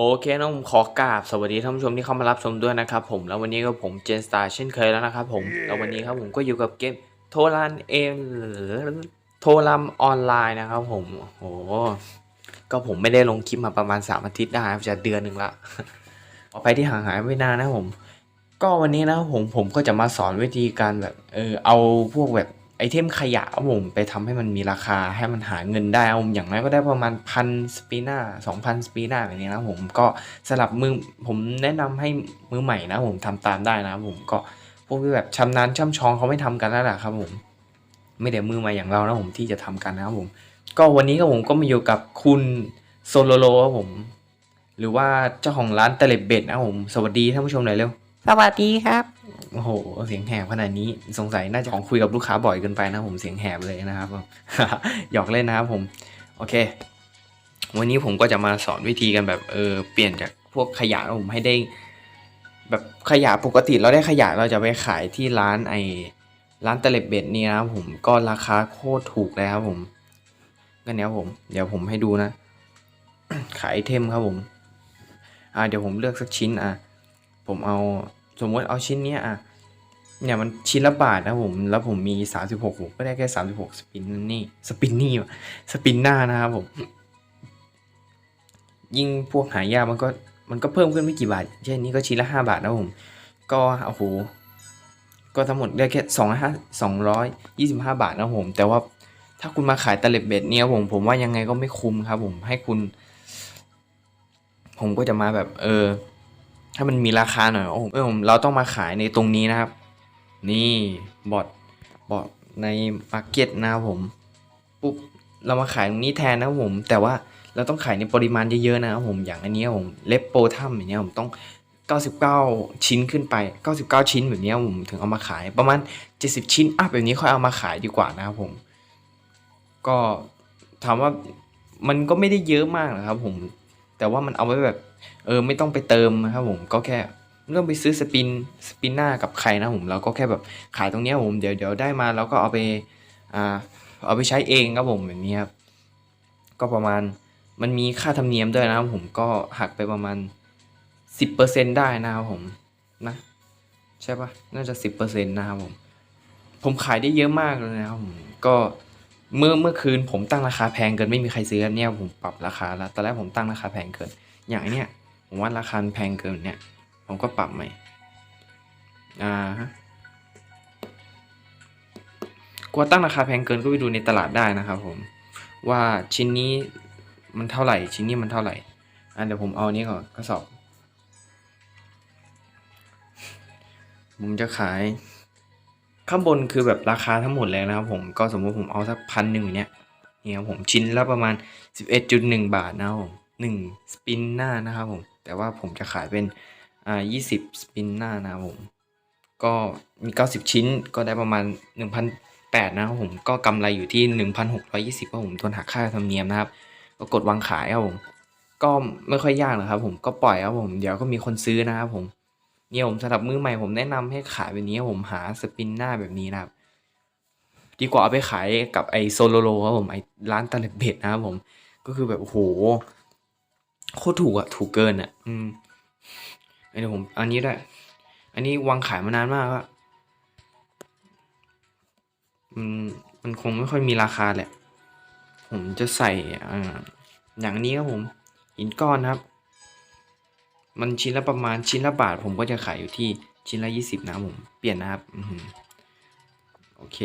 โอเคนะผมขอกราบสวัสดีท่านผู้ชมที่เข้ามารับชมด้วยนะครับผมแล้ววันนี้ก็ผมเจนสตาร์เช่นเคยแล้วนะครับผมแล้ววันนี้ครับผมก็อยู่กับเกมโทรันเอมโทรัมออนไลน์นะครับผมโอ้โหก็ผมไม่ได้ลงคลิปมาประมาณ 3 อาทิตย์ได้ครับจะเดือนหนึ่งละออกไปที่ห่างหายไปนานนะครับผม ก็วันนี้นะครับผมผมก็จะมาสอนวิธีการแบบเออเอาพวกแบบ ไอเทมขยะผมไปทำให้มันมีราคาให้มันหาเงินได้ผมอย่างน้อยก็ได้ประมาณพันสปีน่าสองพันสปีน่าแบบนี้นะผมก็สลับมือผมแนะนำให้มือใหม่นะผมทำตามได้นะผมก็พวกที่แบบชำนาญช่ำชองเขาไม่ทำกันแล้วแหละครับผม ไม่แต่มือใหม่อย่างเรานะผมที่จะทำกันนะครับผม ก็วันนี้ครับผมก็มาอยู่กับคุณโซโลโลครับผม หรือว่าเจ้าของร้านเตล็บเบ็ดนะผมสวัสดีท่านผู้ชมหน่อยเร็วสวัสดีครับ โอ้โห เสียงแหบขนาดนี้สงสัยน่าจะของคุยกับลูกค้าบ่อยเกินไปนะผมเสียงแหบเลยนะครับหยอกเล่นนะครับผมโอเค วันนี้ผมก็จะมาสอนวิธีกันแบบเออเปลี่ยนจากพวกขยะผมให้ได้ แบบขยะปกติเราได้ขยะเราจะไปขายที่ร้านไอร้านตะเล็บเบ็ดนี่นะครับผมก็ราคาโคตรถูกเลยครับผมก็เนี้ยผม เดี๋ยวผมให้ดูนะ ขายไอเทมครับผม อ่าเดี๋ยวผมเลือกสักชิ้นอะผมเอา สมมติเอาชิ้นเนี้ยอะเนี่ยมันชิ้นละบาทนะผม แล้วผมมี 36ผมก็ได้แค่ 36 สปินนี่สปินนี่สปินหน้านะครับผม ยิ่งพวกหายากมันก็มันก็เพิ่มขึ้นไม่กี่บาท เช่นนี้ก็ชิ้นละ 5 บาทนะผม ก็โอ้โหก็ทั้งหมดได้แค่สองห้าสองร้อยยี่สิบห้าบาทนะผม แต่ว่าถ้าคุณมาขายตะเล็บเบ็ดเนี่ยผมผมว่ายังไงก็ไม่คุ้มครับผมให้คุณ ผมก็จะมาแบบเออ ถ้ามันมีราคาหน่อยโอ้โหเออผมเราต้องมาขายในตรงนี้นะครับ นี่บอทบอทในมาร์เก็ตนะครับผมปุ๊บเรามาขายตรงนี้แทนนะครับผม แต่ว่าเราต้องขายในปริมาณเยอะๆนะครับผมอย่างอันนี้ผมเล็บโปรทัมอย่างเนี้ยผมต้อง 99 ชิ้นขึ้นไป 99 ชิ้นแบบเนี้ยผมถึงเอามาขายประมาณ 70 ชิ้นอัพแบบนี้ค่อยเอามาขายดีกว่านะครับผม ก็ถามว่ามันก็ไม่ได้เยอะมากนะครับผมแต่ว่ามันเอาไว้แบบ เออไม่ต้องไปเติมนะครับผมก็แค่ไม่ต้องไปซื้อสปินสปินหน้ากับใครนะผมเราก็แค่แบบขายตรงเนี้ยผมเดี๋ยวเดี๋ยวได้มาแล้วก็เอาไปอ่าเอาไปใช้เองครับผมแบบนี้ครับก็ประมาณมันมีค่าธรรมเนียมด้วยนะครับผมก็หักไปประมาณ 10%ได้นะครับผมนะใช่ปะน่าจะ 10%นะครับผมผมขายได้เยอะมากเลยนะครับผมก็เมื่อเมื่อคืนผมตั้งราคาแพงเกินไม่มีใครซื้อครับเนี่ยผมปรับราคาแล้วตอนแรกผมตั้งราคาแพงเกิน อย่างไอเนี้ยผมว่าราคาแพงเกินเนี่ย ผมก็ปรับใหม่ อ่าฮะกลัวตั้งราคาแพงเกินก็ไปดูในตลาดได้นะครับผม ว่าชิ้นนี้มันเท่าไหร่ ชิ้นนี้มันเท่าไหร่ อ่าเดี๋ยวผมเอานี้ก่อนกระสอบ ผมจะขาย ข้างบนคือแบบราคาทั้งหมดเลยนะครับ ผมก็สมมติผมเอาสักพันหนึ่งเนี่ยนี่ครับผมชิ้นละประมาณ 11.1 บาทนะครับผม หนึ่งสปินหน้านะครับผม แต่ว่าผมจะขายเป็นอ่า20สปินหน้านะครับผม ก็มี 90 ชิ้นก็ได้ประมาณ 1,800นะครับผม ก็กำไรอยู่ที่ 1,620ครับผมทวนหักค่าธรรมเนียมนะครับ ก็กดวางขายครับผม ก็ไม่ค่อยยากนะครับผม ก็ปล่อยครับผม เดี๋ยวก็มีคนซื้อนะครับผมเนี่ยผมสำหรับมือใหม่ผมแนะนำให้ขายแบบนี้ผมหาสปินหน้าแบบนี้นะครับ ดีกว่าเอาไปขายกับไอโซโลโลครับผมไอร้านตะเล็บเบ็ดนะครับผม ก็คือแบบโอ้โห โคตรถูกอะถูกเกินอะอืมไอเดี๋ยวผม อันนี้ด้วยอันนี้วางขายมานานมากแล้วมันมันคงไม่ค่อยมีราคาแหละ ผมจะใส่อ่าอย่างนี้ครับผมหินก้อนครับ มันชิ้นละประมาณชิ้นละบาท ผมก็จะขายอยู่ที่ชิ้นละยี่สิบนะครับผมเปลี่ยนนะครับอือหือโอเค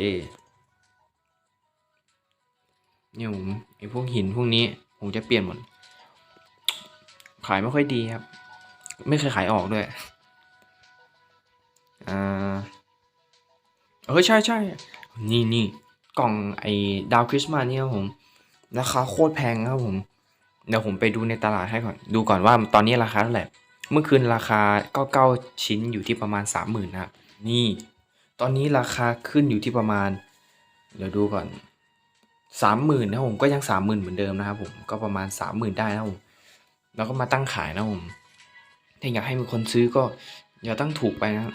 เนี่ยผมไอพวกหินพวกนี้ ผมจะเปลี่ยนหมด ขายไม่ค่อยดีครับ ไม่เคยขายออกด้วยอ่าเออใช่ใช่นี่นี่กล่องไอ้ดาวคริสต์มาสเนี่ยครับผมราคาโคตรแพงครับผมเดี๋ยวผมไปดูในตลาดให้ก่อน ดูก่อนว่าตอนนี้ราคาเท่าไหร่เมื่อคืนราคาก็เก้าชิ้นอยู่ที่ประมาณสามหมื่นนะครับนี่ตอนนี้ราคาขึ้นอยู่ที่ประมาณ เดี๋ยวดูก่อนสามหมื่นนะผมก็ยังสามหมื่นเหมือนเดิมนะครับผมก็ประมาณสามหมื่นได้นะผม แล้วก็มาตั้งขายนะผมถ้าอยากให้มีคนซื้อก็อย่าตั้งถูกไปนะ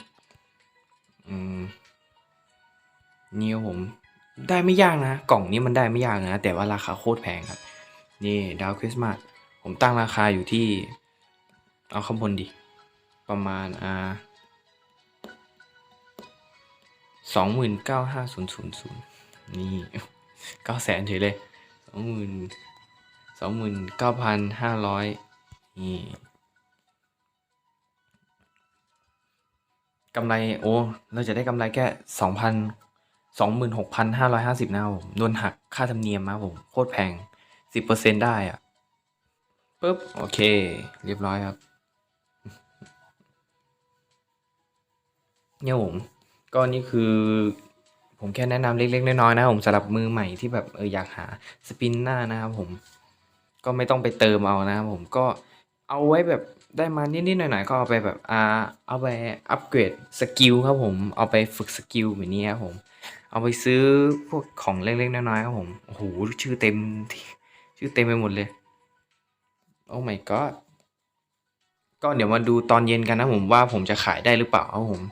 อืมนี่ผม ได้ไม่ยากนะ กล่องนี้มันได้ไม่ยากนะ แต่ว่าราคาโคตรแพงครับ นี่ดาวคริสต์มาสผมตั้งราคาอยู่ที่ เอาข้างบนดิ ประมาณอ่าสองหมื่นเก้าห้าศูนย์ศูนย์ศูนย์นี่เก้าแสนเฉยเลยสองหมื่นสองหมื่นเก้าพันห้าร้อย กำไรโอ้เราจะได้กำไรแค่สองพันสองหมื่นหกพันห้าร้อยห้าสิบนะครับผมโดนหักค่าธรรมเนียมนะครับผมโคตรแพงสิบเปอร์เซ็นได้อะปุ๊บ โอเค เรียบร้อยครับ เนี่ยผม ก็นี่คือ ผมแค่แนะนำเล็ก ๆ น้อยๆนะผมสำหรับมือใหม่ที่แบบเอออยากหาสปินหน้านะครับผม ก็ไม่ต้องไปเติมเอานะครับผมก็ เอาไว้แบบได้มานิดๆหน่อยๆก็เอาไปแบบอ่าเอาไปอัปเกรดสกิลครับผม เอาไปฝึกสกิลแบบนี้ครับผม เอาไปซื้อพวกของเล็กๆน้อยๆครับผมโอ้โหชื่อเต็มที่ชื่อเต็มไปหมดเลยโอ้ my god ก็เดี๋ยวมาดูตอนเย็นกันนะผมว่าผมจะขายได้หรือเปล่าครับผม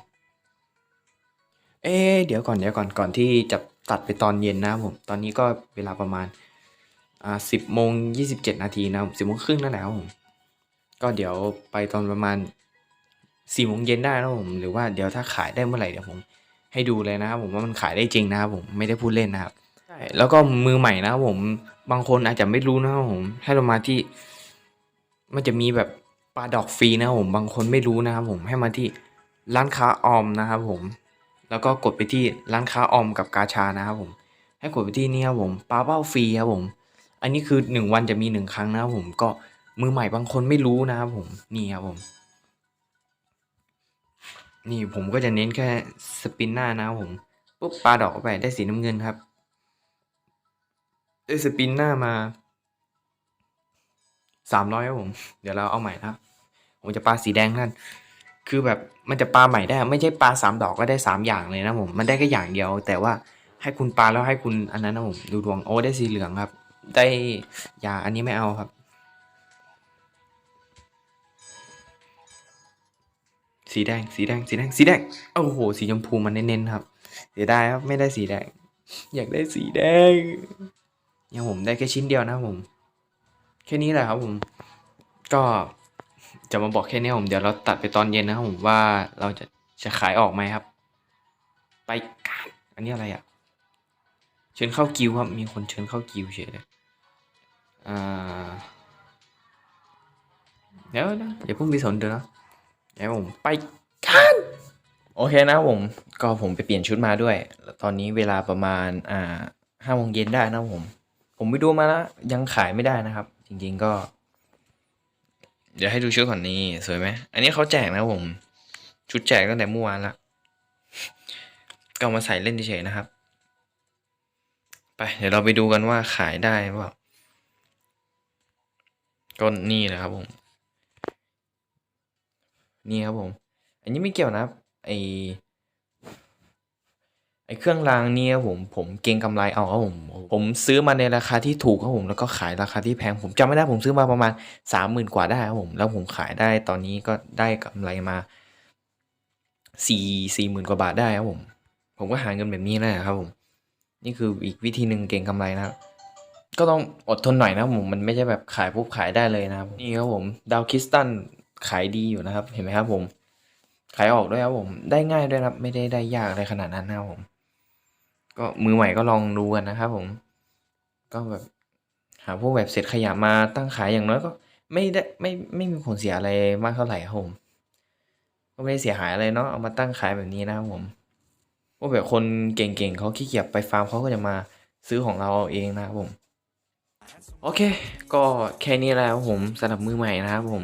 เอ๊เดี๋ยวก่อนเดี๋ยวก่อนก่อนที่จะตัดไปตอนเย็นนะผม ตอนนี้ก็เวลาประมาณอ่าสิบโมงยี่สิบเจ็ดนาทีนะครับสิบโมงครึ่งนั่นแหละครับผม ก็เดี๋ยวไปตอนประมาณสี่โมงเย็นได้นะครับผมหรือว่าเดี๋ยวถ้าขายได้เมื่อไหร่เดี๋ยวผมให้ดูเลยนะครับผมว่ามันขายได้จริงนะครับผมไม่ได้พูดเล่นนะครับใช่แล้วก็มือใหม่นะครับผมบางคนอาจจะไม่รู้นะครับผมให้เรามาที่ มันจะมีแบบปลาดอกฟรีนะครับผมบางคนไม่รู้นะครับผมให้มาที่ร้านค้าออมนะครับผม แล้วก็กดไปที่ร้านค้าออมกับกาชานะครับผม ให้กดไปที่นี่ครับผมปลาเป้าฟรีครับผม อันนี้คือหนึ่งวันจะมีหนึ่งครั้งนะครับผมก็ มือใหม่บางคนไม่รู้นะครับผม นี่ครับผม นี่ผมก็จะเน้นแค่สปินหน้านะครับผมปุ๊บปลาดอกไปได้สีน้ำเงินครับได้สปินหน้ามาสามร้อยครับผม เดี๋ยวเราเอาใหม่นะผมจะปลาสีแดงนั่นคือแบบมันจะปลาใหม่ได้ ไม่ใช่ปลาสามดอกก็ได้สามอย่างเลยนะผม มันได้แค่อย่างเดียว แต่ว่าให้คุณปลาแล้วให้คุณอันนั้นนะผม ดูดวงโอ้ได้สีเหลืองครับ ได้ยาอันนี้ไม่เอาครับ สีแดง สีแดง สีแดง สีแดง โอ้โห สีชมพูมันเน้นๆครับ เสียดายครับ ไม่ได้สีแดง อยากได้สีแดงเนี่ยผมได้แค่ชิ้นเดียวนะผม แค่นี้แหละครับผม ก็จะมาบอกแค่นี้ผมเดี๋ยวเราตัดไปตอนเย็นนะครับผมว่าเราจะจะขายออกไหมครับ ไปกันอันนี้อะไรอะ เชิญเข้ากิวครับ มีคนเชิญเข้ากิวเฉยเลยอ่าเดี๋ยวนะอย่าเพิ่งไปสนเดี๋ยวนะ เดี๋ยวผมไปกันโอเคนะผมก็ผมไปเปลี่ยนชุดมาด้วยแล้วตอนนี้เวลาประมาณอ่าห้าโมงเย็นได้นะผม ผมไปดูมาแล้วยังขายไม่ได้นะครับ จริง ๆก็ เดี๋ยวให้ดูชุดก่อนนี้สวยไหมอันนี้เขาแจกนะผม ชุดแจกตั้งแต่เมื่อวานละก็มาใส่เล่นเฉยๆนะครับ ไป เดี๋ยวเราไปดูกันว่าขายได้เปล่าก็นี่แหละครับผม นี่ครับผม อันนี้ไม่เกี่ยวนะไอไอเครื่องรางเนี่ยครับผมผมเก็งกำไรเอาครับผม ผมซื้อมาในราคาที่ถูกครับผมแล้วก็ขายราคาที่แพงผมจำไม่ได้ผมซื้อมาประมาณสามหมื่นกว่าได้ครับผม แล้วผมขายได้ตอนนี้ก็ได้กำไรมาสี่สี่หมื่นกว่าบาทได้ครับผม ผมก็หาเงินแบบนี้แหละครับผม นี่คืออีกวิธีหนึ่งเก่งกำไรนะครับก็ต้องอดทนหน่อยนะผมมันไม่ใช่แบบขายปุ๊บขายได้เลยนะครับนี่ครับผมดาวคริสตัน ขายดีอยู่นะครับ เห็นไหมครับผมขายออกด้วยครับผม ได้ง่ายด้วยครับ ไม่ได้ได้ยากอะไรขนาดนั้นนะครับผม ก็มือใหม่ก็ลองดูกันนะครับผม ก็แบบหาพวกแบบเศษขยะมาตั้งขายอย่างน้อยก็ ไม่ได้ไม่ไม่มีผลเสียอะไรมากเท่าไหร่ครับผม ก็ไม่ได้เสียหายอะไรเนาะเอามาตั้งขายแบบนี้นะครับผมพวกแบบคนเก่งๆเขาขี้เกียจไปฟาร์มเขาก็จะมาซื้อของเราเอาเองนะครับผม โอเค ก็แค่นี้และครับผมสำหรับมือใหม่นะครับผม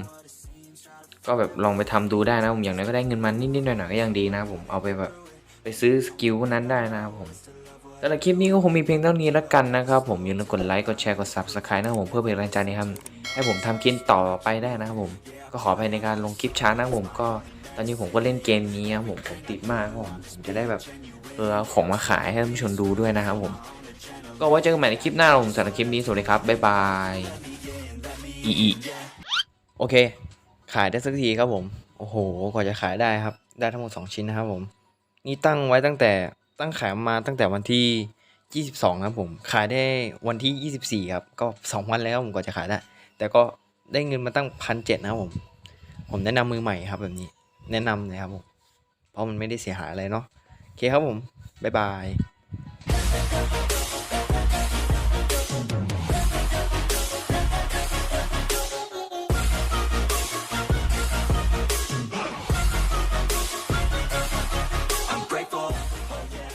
ก็แบบลองไปทำดูได้นะผมอย่างน้อยก็ได้เงินมานิดๆหน่อยๆก็ยังดีนะผมเอาไปแบบไปซื้อสกิลพวกนั้นได้นะครับผมสำหรับคลิปนี้ก็คงมีเพียงเท่านี้แล้วกันนะครับผมอย่าลืมกดไลค์กดแชร์กด subscribe นะครับผมเพื่อเป็นกำลังใจในทำให้ผมทำคลิปต่อไปได้นะครับผมก็ขอภัยในการลงคลิปช้านะผมก็ตอนนี้ผมก็เล่นเกมนี้ครับผมผมติดมากครับผมจะได้แบบเออของมาขายให้ท่านผู้ชมดูด้วยนะครับผม ก็ไว้เจอกันใหม่ในคลิปหน้าผมสำหรับคลิปนี้สวัสดีครับบ๊ายบายอีอีโอเค ขายได้สักทีครับผม โอ้โห กว่าจะขายได้ครับ ได้ทั้งหมด 2 ชิ้นนะครับผม นี่ตั้งไว้ตั้งแต่ตั้งขายมาตั้งแต่วันที่ 22ครับผม ขายได้วันที่ 24 ครับ ก็ 2 วันแล้วผมกว่าจะขายได้ แต่ก็ได้เงินมาตั้งพันเจ็ดนะครับผม ผมแนะนำมือใหม่ครับแบบนี้ แนะนำเลยครับผม เพราะมันไม่ได้เสียหายอะไรเนาะ โอเคครับผม บ๊ายบาย